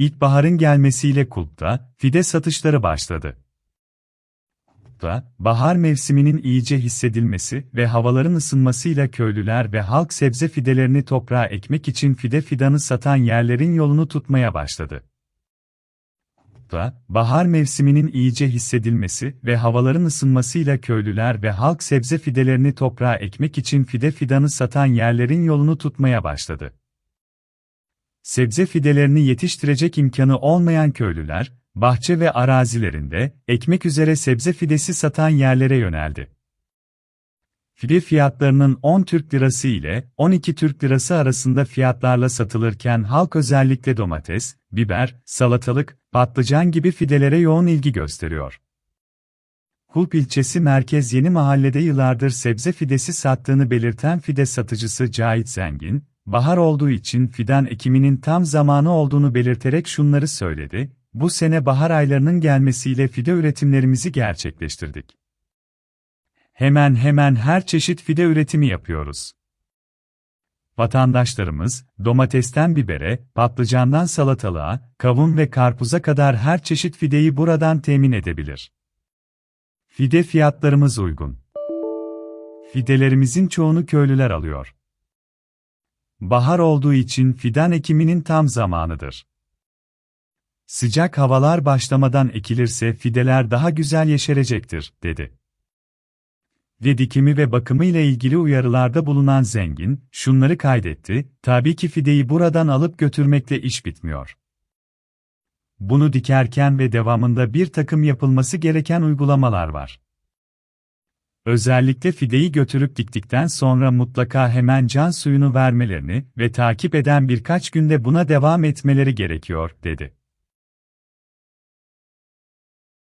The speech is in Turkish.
İlkbaharın gelmesiyle kulpta, fide satışları başladı. Kulpta, bahar mevsiminin iyice hissedilmesi ve havaların ısınmasıyla köylüler ve halk sebze fidelerini toprağa ekmek için fide fidanı satan yerlerin yolunu tutmaya başladı. Kulpta, bahar mevsiminin iyice hissedilmesi ve havaların ısınmasıyla köylüler ve halk sebze fidelerini toprağa ekmek için fide fidanı satan yerlerin yolunu tutmaya başladı. Sebze fidelerini yetiştirecek imkanı olmayan köylüler, bahçe ve arazilerinde ekmek üzere sebze fidesi satan yerlere yöneldi. Fide fiyatlarının 10 Türk Lirası ile 12 Türk Lirası arasında fiyatlarla satılırken halk özellikle domates, biber, salatalık, patlıcan gibi fidelere yoğun ilgi gösteriyor. Kulp ilçesi Merkez Yeni Mahalle'de yıllardır sebze fidesi sattığını belirten fide satıcısı Cahit Zengin, bahar olduğu için fidan ekiminin tam zamanı olduğunu belirterek şunları söyledi, bu sene bahar aylarının gelmesiyle fide üretimlerimizi gerçekleştirdik. Hemen hemen her çeşit fide üretimi yapıyoruz. Vatandaşlarımız, domatesten bibere, patlıcandan salatalığa, kavun ve karpuza kadar her çeşit fideyi buradan temin edebilir. Fide fiyatlarımız uygun. Fidelerimizin çoğunu köylüler alıyor. Bahar olduğu için fidan ekiminin tam zamanıdır. Sıcak havalar başlamadan ekilirse fideler daha güzel yeşerecektir, dedi. Ve dikimi ve bakımı ile ilgili uyarılarda bulunan zengin, şunları kaydetti, tabii ki fideyi buradan alıp götürmekle iş bitmiyor. Bunu dikerken ve devamında bir takım yapılması gereken uygulamalar var. Özellikle fideyi götürüp diktikten sonra mutlaka hemen can suyunu vermelerini ve takip eden birkaç günde buna devam etmeleri gerekiyor, dedi.